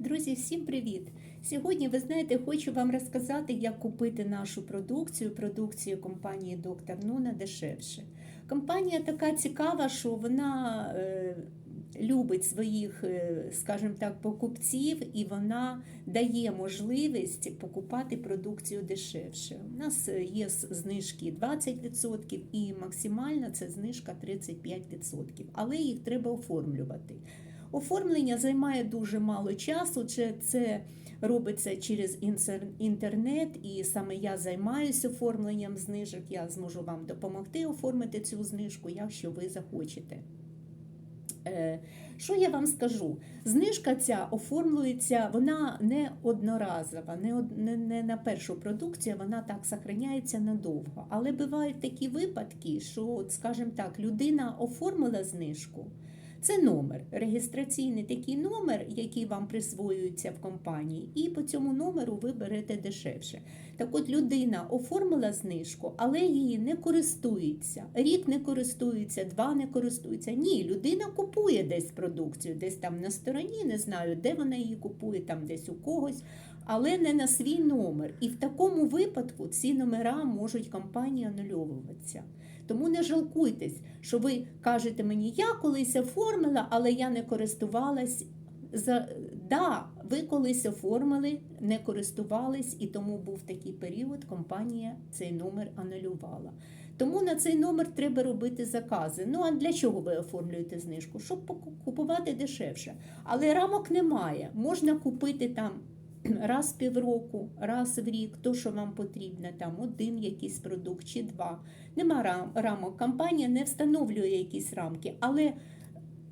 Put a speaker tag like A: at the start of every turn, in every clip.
A: Друзі, всім привіт! Сьогодні, ви знаєте, хочу вам розказати, як купити нашу продукцію, продукцію компанії Доктор Нуна дешевше. Компанія така цікава, що вона е, любить своїх, е, скажімо так, покупців, і вона дає можливість покупати продукцію дешевше. У нас є знижки 20% і максимальна це знижка 35%, але їх треба оформлювати. Оформлення займає дуже мало часу. Це, робиться через інтернет, і саме я займаюся оформленням знижок. Я зможу вам допомогти оформити цю знижку, якщо ви захочете. Е, Що я вам скажу? Знижка ця оформлюється, вона не одноразова, не, не, на першу продукцію, вона так сохраняється надовго. Але бувають такі випадки, що, скажімо так, людина оформила знижку. Це номер, реєстраційний такий номер, який вам присвоюється в компанії, і по цьому номеру ви берете дешевше. Так от людина оформила знижку, але її не користується. Рік не користується, два не користується. Ні, людина купує десь продукцію, десь там на стороні, не знаю, де вона її купує, там десь у когось, але не на свій номер. І в такому випадку ці номера можуть компанії анульовуватися. Тому не жалкуйтесь, що ви кажете мені, я колись оформила, але я не користувалась. За... Да, ви колись оформили, не користувались, і тому був такий період, компанія цей номер анулювала. Тому на цей номер треба робити закази. Ну а для чого ви оформлюєте знижку? Щоб купувати дешевше. Але рамок немає. Можна купити там раз в півроку, раз в рік, то, що вам потрібно, там один якийсь продукт чи два. Нема рам- рамок. Компанія не встановлює якісь рамки, але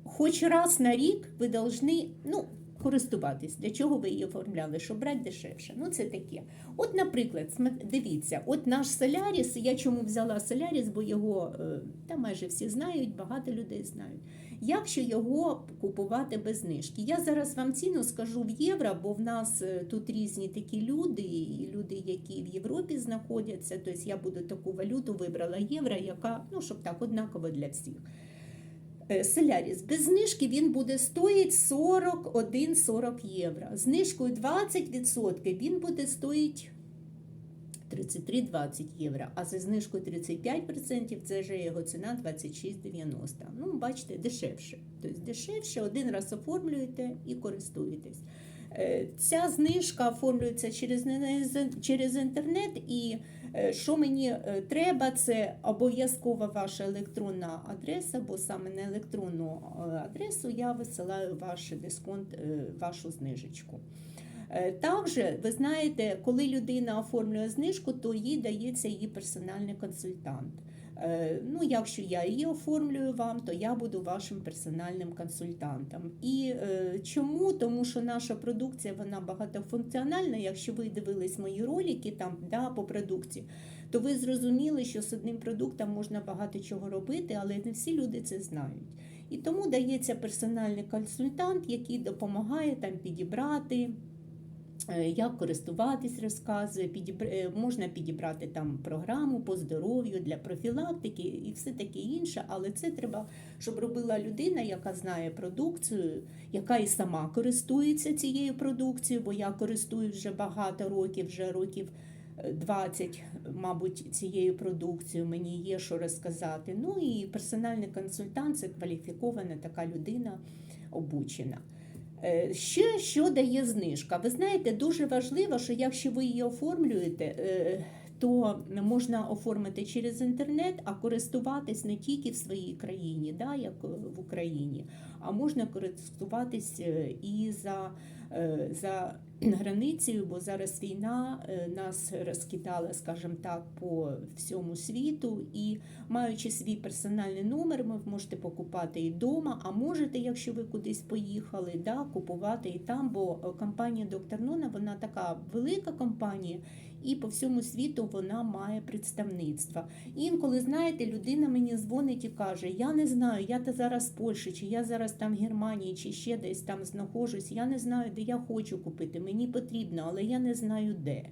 A: хоч раз на рік ви повинні ну, користуватись. Для чого ви її оформляли? Щоб брати дешевше. Ну, це таке. От, наприклад, дивіться, от наш Соляріс, я чому взяла Соляріс, бо його е, та майже всі знають, багато людей знають. Якщо його купувати без знижки, я зараз вам ціну скажу в євро, бо в нас е, тут різні такі люди, і люди, які в Європі знаходяться. Тобто я буду таку валюту вибрала євро, яка ну щоб так однаково для всіх. Е, Соляріс без знижки він буде стоїть 41-40 євро. Знижкою 20% він буде стоїть 33-20 євро, а за знижкою 35% це вже його ціна 26,90. Ну, бачите, дешевше. Тобто дешевше, один раз оформлюєте і користуєтесь. Е, Ця знижка оформлюється через, через інтернет, і е, що мені е, треба, це обов'язково ваша електронна адреса, бо саме на електронну адресу я висилаю ваш дисконт, вашу знижечку. Також, ви знаєте, коли людина оформлює знижку, то їй дається її персональний консультант. Е, Ну, якщо я її оформлюю вам, то я буду вашим персональним консультантом. І е, чому? Тому що наша продукція вона багатофункціональна. Якщо ви дивились мої ролики там да, по продукції, то ви зрозуміли, що з одним продуктом можна багато чого робити, але не всі люди це знають. І тому дається персональний консультант, який допомагає там підібрати. Е, Як користуватись, розказує, підібр... е, можна підібрати там програму по здоров'ю для профілактики і все таке інше, але це треба, щоб робила людина, яка знає продукцію, яка і сама користується цією продукцією, бо я користуюсь вже багато років, вже років е, 20, мабуть, цією продукцією, мені є що розказати. Ну і персональний консультант це кваліфікована така людина обучена. Е, Ще що дає знижка? Ви знаєте, дуже важливо, що якщо ви її оформлюєте, е, то можна оформити через інтернет, а користуватись не тільки в своїй країні, да, як е, в Україні, а можна користуватись і за, за границею, бо зараз війна е, нас розкидала, скажімо так, по всьому світу. І маючи свій персональний номер, ви можете покупати і вдома, а можете, якщо ви кудись поїхали, да, купувати і там, бо е, компанія Доктор Нона вона така велика компанія, і по всьому світу вона має представництво. Інколи, знаєте, людина мені дзвонить і каже: Я не знаю, я та зараз в Польщі, чи я зараз там в Германії, чи ще десь там знаходжусь, я не знаю, де я хочу купити. Мені потрібно, але я не знаю де.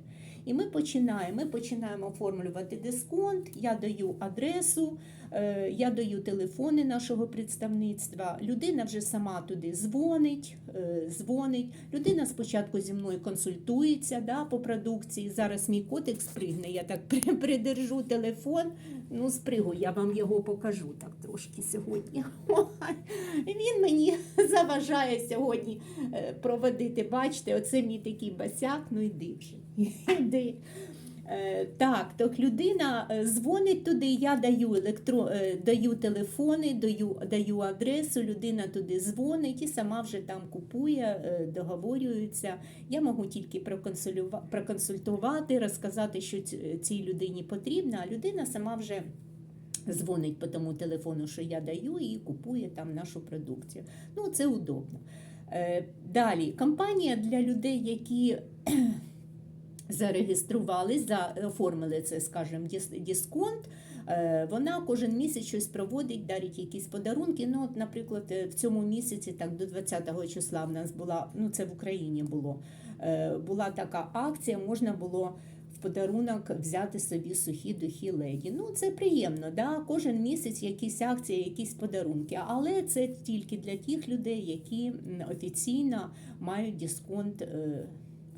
A: І ми починаємо. Ми починаємо оформлювати дисконт. Я даю адресу, е, я даю телефони нашого представництва. Людина вже сама туди дзвонить, е, дзвонить. Людина спочатку зі мною консультується да, по продукції. Зараз мій котик спригне, я так придержу телефон. Ну, спригу, я вам його покажу так трошки сьогодні. Він мені заважає сьогодні е, проводити. Бачите, оце мій такий басяк, ну йди вже. Іди. Е, Так, то людина е, дзвонить туди, я даю електро, е, даю телефони, даю, даю адресу, людина туди дзвонить і сама вже там купує, договорюється. Я можу тільки проконсультувати, розказати, що цій людині потрібно, а людина сама вже дзвонить по тому телефону, що я даю, і купує там нашу продукцію. Ну, це удобно. Далі, компанія для людей, які зареєструвались, за, оформили це, скажімо, дис- дисконт. Е, Вона кожен місяць щось проводить, дарить якісь подарунки. Ну, от, наприклад, е, в цьому місяці, так до 20-го числа, в нас була, ну це в Україні було, е, була така акція, можна було в подарунок взяти собі сухі духи леді. Ну, це приємно, да? кожен місяць якісь акції, якісь подарунки. Але це тільки для тих людей, які офіційно мають дисконт.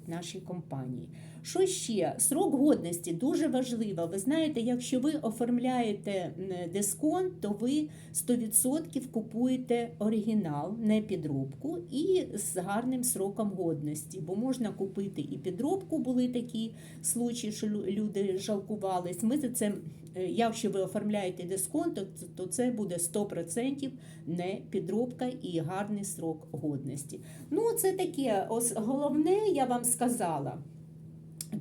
A: Нашій компанії. Що ще? Срок годності дуже важливо. Ви знаєте, якщо ви оформляєте дисконт, то ви 100% купуєте оригінал, не підробку, і з гарним сроком годності. Бо можна купити і підробку, були такі случаї, що люди жалкувались. Ми за це, е, якщо ви оформляєте дисконт, то, це буде 100% не підробка і гарний срок годності. Ну, це таке головне, я вам сказала.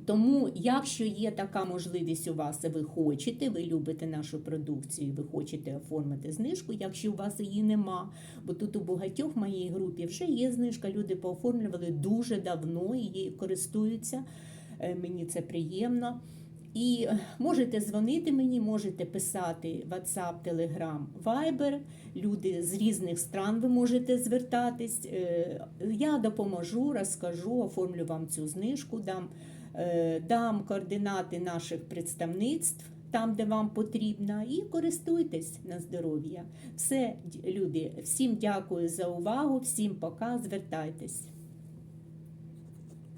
A: Тому, якщо є така можливість у вас, ви хочете, ви любите нашу продукцію, ви хочете оформити знижку, якщо у вас її нема, бо тут у багатьох моїй групі вже є знижка, люди пооформлювали дуже давно її користуються. Е, Мені це приємно. І е, можете дзвонити мені, можете писати WhatsApp, Telegram, Viber. Люди з різних стран ви можете звертатись. Е, Я допоможу, розкажу, оформлю вам цю знижку, дам, дам координати наших представництв. Там, де вам потрібно, і користуйтесь на здоров'я. Все, люди, всім дякую за увагу, всім пока, звертайтесь.